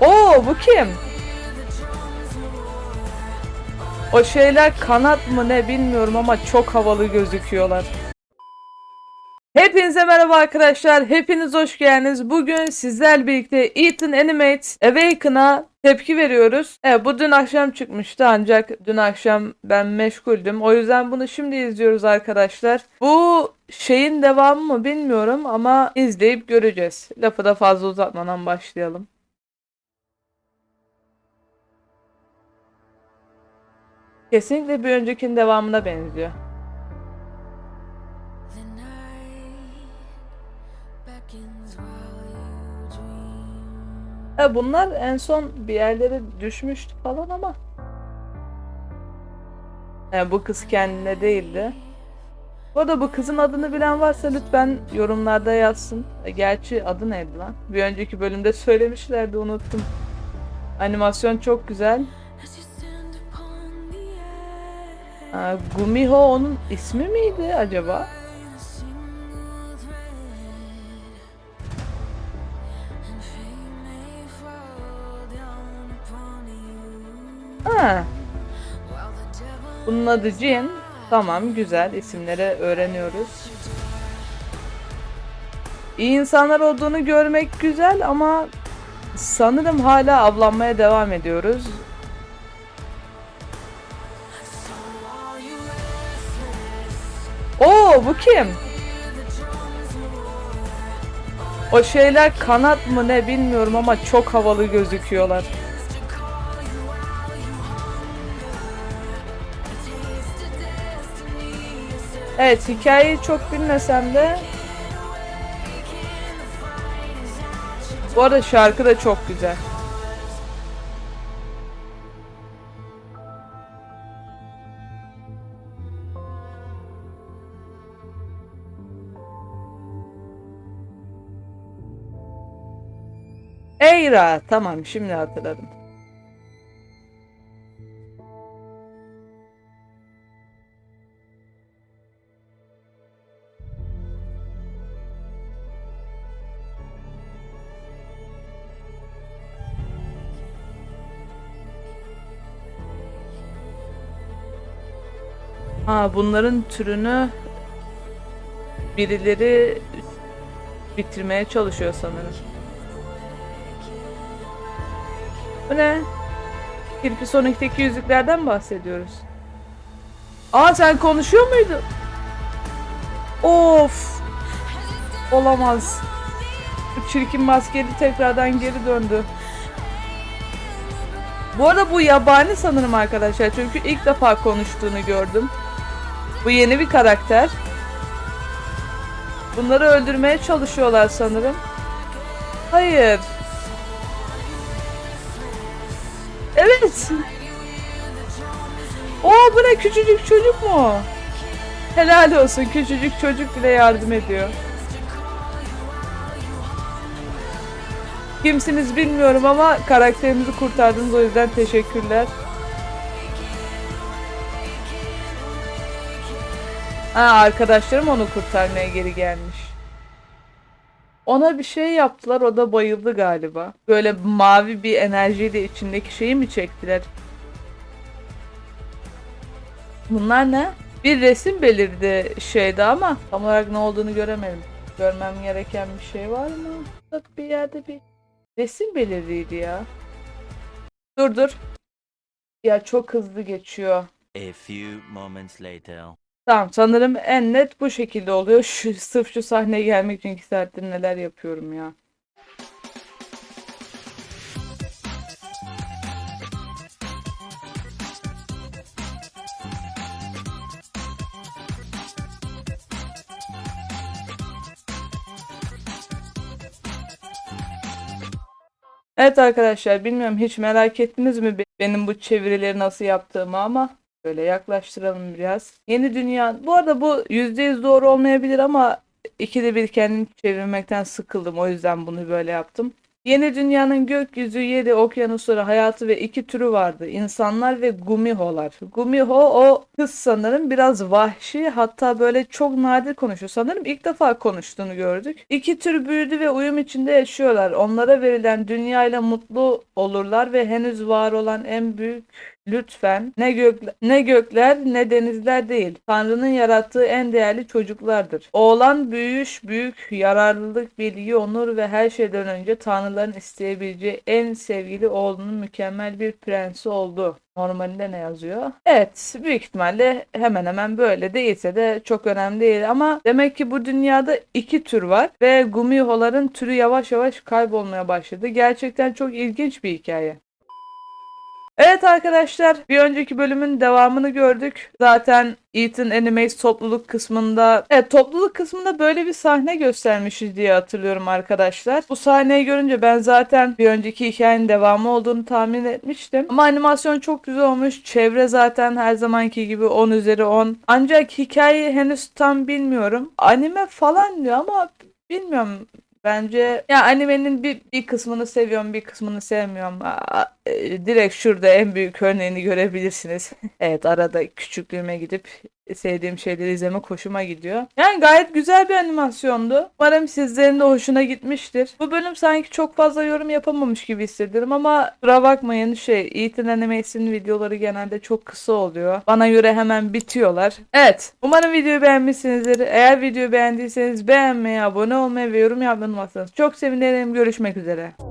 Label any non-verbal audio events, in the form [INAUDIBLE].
Oo bu kim? O şeyler kanat mı ne bilmiyorum ama çok havalı gözüküyorlar. Hepinize merhaba arkadaşlar. Hepiniz hoş geldiniz. Bugün sizler birlikte Ethan Animates Awaken'a tepki veriyoruz. Evet bu dün akşam çıkmıştı ancak dün akşam ben meşguldüm. O yüzden bunu şimdi izliyoruz arkadaşlar. Bu şeyin devamı mı bilmiyorum ama izleyip göreceğiz. Lafı da fazla uzatmadan başlayalım. Kesinlikle bir öncekinin devamına benziyor. Ha, bunlar en son bir yerlere düşmüştü falan ama. Ha, bu kız kendine değildi. Bu arada bu kızın adını bilen varsa lütfen yorumlarda yazsın. E, Gerçi adı neydi lan? Bir önceki bölümde söylemişlerdi unuttum. Animasyon çok güzel. Ha, Gumiho onun ismi miydi acaba? Ha, bunun adı Jin. Tamam güzel isimleri öğreniyoruz. İyi insanlar olduğunu görmek güzel ama sanırım hala avlanmaya devam ediyoruz. Oo bu kim? O şeyler kanat mı ne bilmiyorum ama çok havalı gözüküyorlar. Evet hikayeyi çok bilmesem de Bu arada şarkı da çok güzel. Eyra tamam şimdi hatırladım. Ha bunların türünü birileri bitirmeye çalışıyor sanırım. Bu ne? Kirpi Sonic'teki yüzüklerden bahsediyoruz. Aa sen konuşuyor muydun? Of. Olamaz. Bu çirkin maskeli tekrardan geri döndü. Bu arada bu yabani sanırım arkadaşlar. Çünkü ilk defa konuştuğunu gördüm. Bu yeni bir karakter. Bunları öldürmeye çalışıyorlar sanırım. Hayır. Evet. Oo bu ne küçücük çocuk mu? Helal olsun küçücük çocuk bile yardım ediyor. Kimsiniz bilmiyorum ama karakterimizi kurtardınız o yüzden teşekkürler. Ha arkadaşlarım onu kurtarmaya geri gelmiş. Ona bir şey yaptılar o da bayıldı galiba. Böyle mavi bir enerjiyle içindeki şeyi mi çektiler? Bunlar ne? Bir resim belirdi şeyde ama tam olarak ne olduğunu göremedim. Görmem gereken bir şey var mı? Bir yerde bir resim belirdiydi ya. Dur dur. Ya çok hızlı geçiyor. A few moments later. Tamam sanırım en net bu şekilde oluyor. Şu, sırf şu sahneye gelmek için iki saattir neler yapıyorum ya. Evet arkadaşlar bilmiyorum hiç merak ettiniz mi be- benim bu çevirileri nasıl yaptığımı ama Böyle yaklaştıralım biraz. Yeni dünya. Bu arada bu %100 doğru olmayabilir ama ikide bir kendim çevirmekten sıkıldım. O yüzden bunu böyle yaptım. Yeni dünyanın gökyüzü, yedi okyanusları, hayatı ve iki türü vardı. İnsanlar ve gumiholar. Gumiho o kız sanırım biraz vahşi hatta böyle çok nadir konuşuyor. Sanırım ilk defa konuştuğunu gördük. İki tür büyüdü ve uyum içinde yaşıyorlar. Onlara verilen dünyayla mutlu olurlar ve henüz var olan en büyük Lütfen ne gök ne gökler ne denizler değil. Tanrı'nın yarattığı en değerli çocuklardır. Oğlan büyüyüş, büyük yararlılık, bilgi, onur ve her şeyden önce tanrıların isteyebileceği en sevgili oğlunun mükemmel bir prensi oldu. Normalinde ne yazıyor? Evet, büyük ihtimalle hemen hemen böyle değilse de çok önemli değil ama demek ki bu dünyada iki tür var ve Gumiho'ların türü yavaş yavaş kaybolmaya başladı. Gerçekten çok ilginç bir hikaye. Evet arkadaşlar bir önceki bölümün devamını gördük. Zaten Ethan Animates topluluk kısmında evet topluluk kısmında böyle bir sahne göstermişiz diye hatırlıyorum arkadaşlar. Bu sahneyi görünce ben zaten bir önceki hikayenin devamı olduğunu tahmin etmiştim. Ama animasyon çok güzel olmuş. Çevre zaten her zamanki gibi 10 üzeri 10. Ancak hikayeyi henüz tam bilmiyorum. Anime falan diyor ama bilmiyorum. Bence ya animenin bir, bir kısmını seviyorum bir kısmını sevmiyorum. Aa, e, direkt şurada en büyük örneğini görebilirsiniz. [LAUGHS] evet arada küçüklüğüme gidip sevdiğim şeyleri izlemek hoşuma gidiyor. Yani gayet güzel bir animasyondu. Umarım sizlerin de hoşuna gitmiştir. Bu bölüm sanki çok fazla yorum yapamamış gibi hissediyorum ama kusura bakmayın şey Ethan Animates'in videoları genelde çok kısa oluyor. Bana göre hemen bitiyorlar. Evet umarım videoyu beğenmişsinizdir. Eğer videoyu beğendiyseniz beğenmeyi, abone olmayı ve yorum yapmayı unutmazsanız çok sevinirim. Görüşmek üzere.